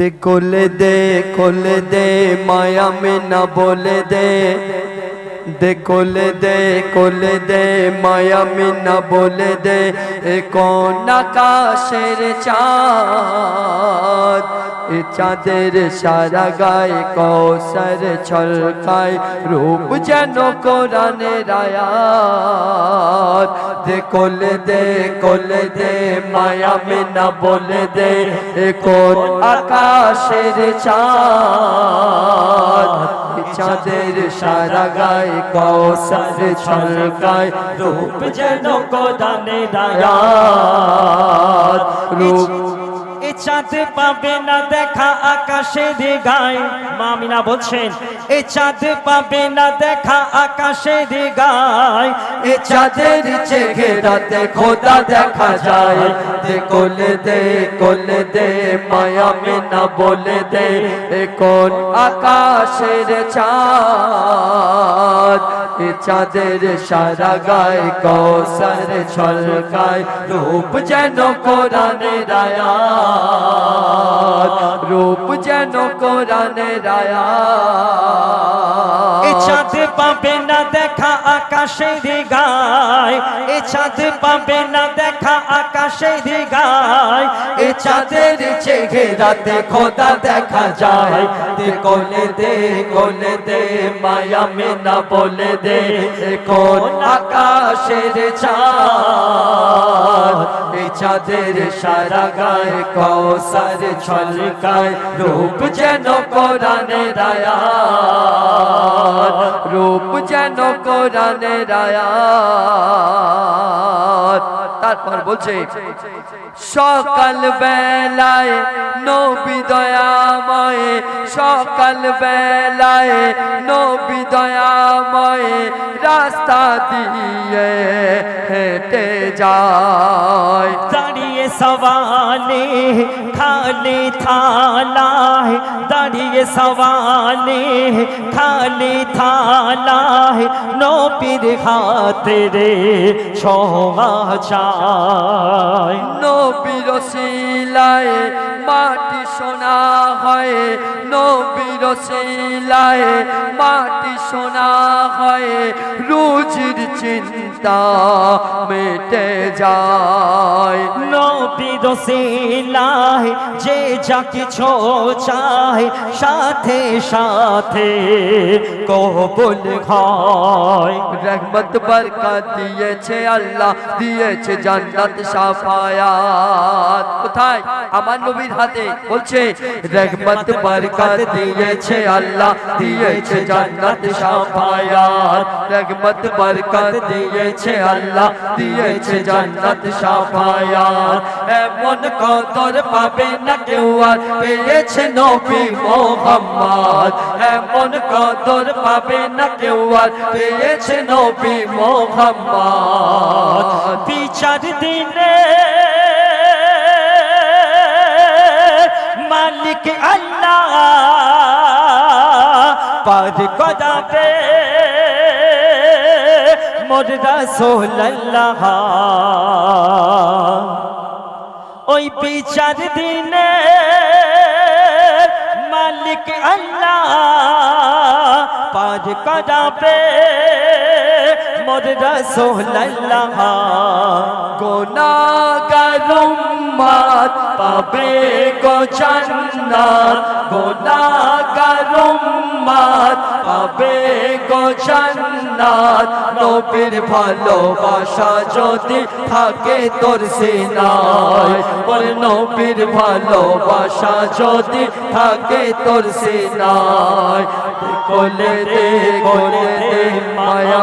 দে, কোলে দে কোলে দে, মায়া মে না বলে দে। দে, কোলে দে কোলে দে, মায়া মে না বলে দে। কোন আকাশের এ চাঁদের সারা গায়ে কৌসর ছলকায় রূপ যেন কোরআনের আয়াত। দে কোলে দে কোলে দে, মায়া না বলে দে কোন আকাশের চাঁদ? চাঁদের সারা গায়ে কৌসর ছলকায় রূপ যেন কোরআনের আয়াত। রূপ চাঁদ পাবে না দেখা আকাশের গায় মামিনা বলছেন, এ চাঁদ পাবে না দেখা আকাশের গায়, এ চাঁদের চেহারাতে খোদা দেখা যায়। দে কোলে দে কোলে দে, মায়া মে না বলে দে, এ কোন আকাশের চাঁদ, এ চাঁদের সারা গায়ে কৌসর ছলকায় রূপ যেন কোরআনের আয়াত, রূপ যেন কোরআনের আয়াত এ চাঁদ পাবে না দেখা আকাশের গায় এ চাঁদ পাবে না দেখা আকাশের গায় এ চাঁদের চেহারাতে খোদা দেখা যায়। দে কোলে দে কোলে দে, মায়া মে না বলে দে কোন আকাশের চাঁদ চাঁদের সারা গায়ে কৌসার ছলকায় রূপ যেন কোরআনে রায়া রূপ যেন কোরআনে আয়াত তারপর বলছে সকাল বেলায় নবী দয়াময় সকাল বেলায় নবী দয়াময় রাস্তা দিয়ে হেঁটে যায়। দাঁড়িয়ে সওয়ালে খালি থালায় দাঁড়িয়ে সওয়ালে খালি থালায় নবীর হাতে রে চায় নবীর শিলায় মাটি সোনা হয় নবীর শিলায় মাটি সোনা হয় রুজির চিন্তা মেটে যায়। নবীর সিলায়, যে যা কিছু চায়, সাথে সাথে কবুল হয়। রহমত, বরকত দিয়েছে আল্লাহ, দিয়েছে জান্নাত সাফায়াত। কোথায়? আমার নবীর হাতে বলছে, রহমত, বরকত দিয়েছে আল্লাহ, দিয়েছে জান্নাত সাফায়াত। রহমত, বরকত দিয়েছে আল্লাহ, দিয়েছে জান্নাত সাফায়াত। এমন কদর পাবে না কেউ আর পেয়েছে নবী মোহাম্মদ। এমন কদর পাবে না কেউ আর পেয়েছে নবী মোহাম্মদ। বিচার দিনে মালিক আল্লাহ পার কদাবে মোর রাসূলুল্লাহ ওই বিচার দিনে মালিক আল্লাহ পার কদাবে মোর রাসূলুল্লাহ গোনাগার উম্মত পাবে গো জান্নাত। গোনাগার উম্মত পাবে গো জান্নাত। নবীর ভালোবাসা যদি থাকে তোর সিনায়। বল নবীর ভালোবাসা যদি থাকে তোর সিনায়। কোলে দে কোলে রে মায়া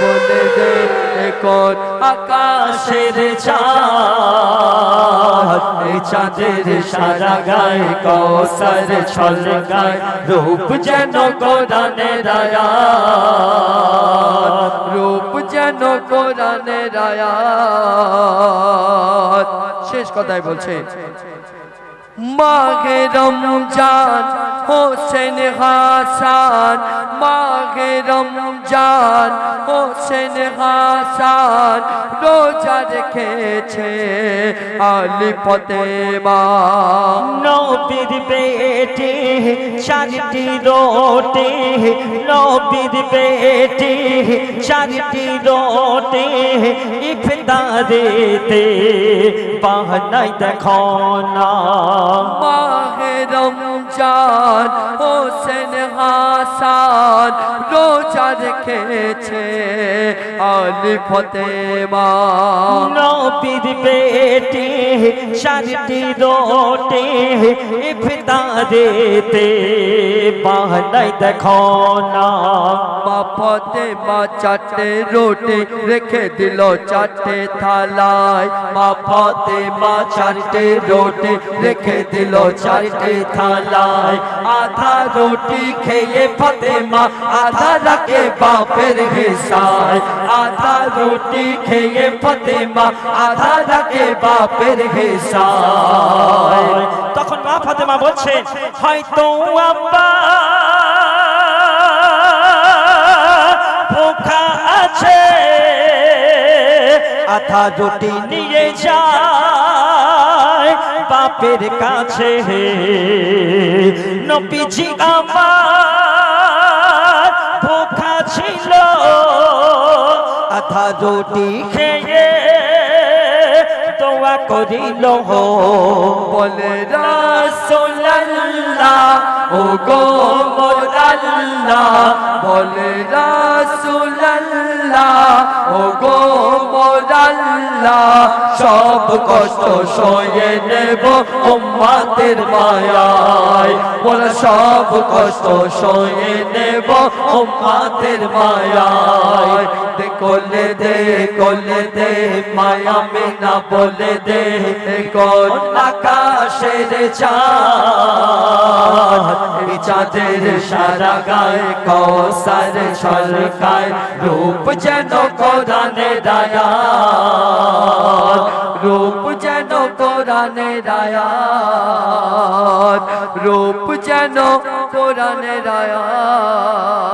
বলে দে আকাশের চাঁদ চাঁদের সারা গায়ে কৌশল ছলকায় রূপ যেন কোরআনের আয়াত, রূপ যেন কোরআনের আয়াত। শেষ কথায় বলছে, মাঘে রমজান, হোসেন হাসান মাঘে রমজান হোসেন হাসান রোজা রেখেছে আলি ফতেমা। নবীর বেটি চারটি রোটি নবীর বেটি চারটি রোটি ইফতারেতে বাহানাই দেখো না। মাহে রমজান হোসেন হাসান রোজা রেখেছে আলি ফতেমা। নবীর বেটি চারটি রোটি ইফতারেতে বাহানাই দেখো না। মা ফতেমা চারটে রোটি রেখে দিল চারটে থালায়। মা ফতেমা চারটে রোটি রেখে দিল চারটে থালায়। আধা রুটি খেয়ে ফতেমা আধা রাখে বাপের হিসায় আধা রুটি খেয়ে ফতেমা আধা রাখে বাপের হিসায় তখন মা ফাতেমা বলছে, হয়তো আব্বা ভোখা আছে। আধা রুটি নিয়ে যায় বাপের কাছে। নবীজি আমার ভোখা ছিল। আধা রুটি খেয়ে দোয়া করিল। বলে রাসুল্লাহ ও গো মোর আল্লাহ বলে রাসুল্লাহ ও গো আল্লাহ, সব কষ্ট সয়ে নেব উম্মাতের মায়ায়। বলে, সব কষ্ট সয়ে নেব উম্মাতের মায়ায়। কোলে দে কোলে দে, মায়া মিনা বলে দে। কোন আকাশের চাঁদ চাঁদের সারা গায়ে কৌসার ছলকায়, রূপ যেন কোরআনে রায়াত রূপ যেন কোরআনে রায়াত রূপ যেন কোরআনে রায়াত